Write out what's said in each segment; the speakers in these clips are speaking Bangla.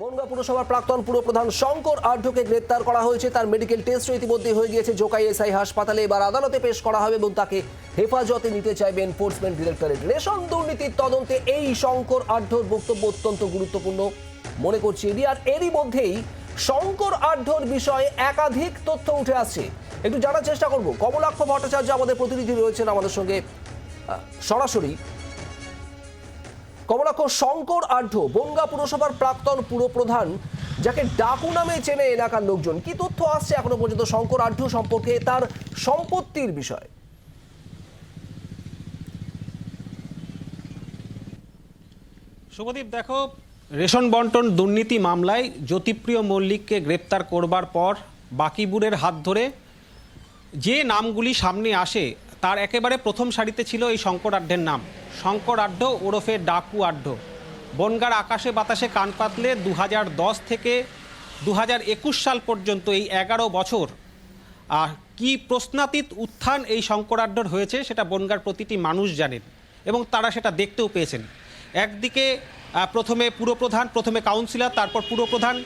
বনগাঁ পুরসভার প্রাক্তন পুরপ্রধান শঙ্কর আঢ্যকে গ্রেপ্তার করা হয়েছে। তার মেডিকেল টেস্ট ইতিমধ্যে হয়ে গিয়েছে। জোকাই এসআই হাসপাতালে এবার আদালতে পেশ করা হবে এবং তাকে হেফাজতে নিতে চাইবে এনফোর্সমেন্ট ডিরেক্টরেট রেশন দুর্নীতির তদন্তে এই শঙ্কর আঢ্যর বক্তব্য অত্যন্ত গুরুত্বপূর্ণ। মনে করছি এটি আর এরই মধ্যেই শঙ্কর আঢ্যর বিষয়ে একাধিক তথ্য উঠে আসছে। একটু জানার চেষ্টা করব। কমলাক্ষ ভট্টাচার্য আমাদের প্রতিনিধি রয়েছেন আমাদের সঙ্গে। সরাসরি কমলাক্ষ শঙ্কর আঢ্য, বনগা পুরসভার প্রাক্তন পুরপ্রধান, যাকে ডাকু নামে চেনে এলাকার লোকজন। কি তথ্য আসছে এখনও পর্যন্ত শঙ্কর আঢ্য সম্পর্কে তার সম্পত্তির বিষয়? শুভদীপ, দেখো, রেশন বন্টন দুর্নীতি মামলায় জ্যোতিপ্রিয় মল্লিককে গ্রেপ্তার করবার পর বাকিবুরের হাত ধরে যে নামগুলি সামনে আসে তার একেবারে প্রথম সারিতে ছিল এই শঙ্কর আড্ডের নাম। শঙ্কর আড্ড ওরফে ডাকু আড্ড। বনগার আকাশে বাতাসে কান পাতলে দু হাজার দশ থেকে দু হাজার একুশ সাল পর্যন্ত এই এগারো বছর। আর কি প্রশ্নাতীত উত্থান এই শঙ্করাড্ডর হয়েছে সেটা বনগার প্রতিটি মানুষ জানেন এবং তারা সেটা দেখতেও পেয়েছেন। একদিকে প্রথমে পুরপ্রধান, প্রথমে কাউন্সিলর, তারপর পুরপ্রধান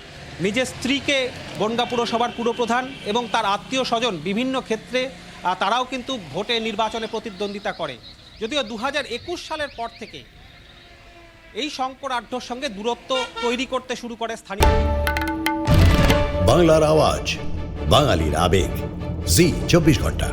নিজের স্ত্রীকে বনগা পুরসভার পুরপ্রধান এবং তার আত্মীয় স্বজন বিভিন্ন ক্ষেত্রে তারাও কিন্তু ভোটে নির্বাচনে প্রতিদ্বন্দ্বিতা করে। যদিও দু হাজার একুশ সালের পর থেকে এই শঙ্কর আড্ডর সঙ্গে দূরত্ব তৈরি করতে শুরু করে স্থানীয় বাংলার আওয়াজ, বাঙালির আবেগ। জি, চব্বিশ ঘণ্টা।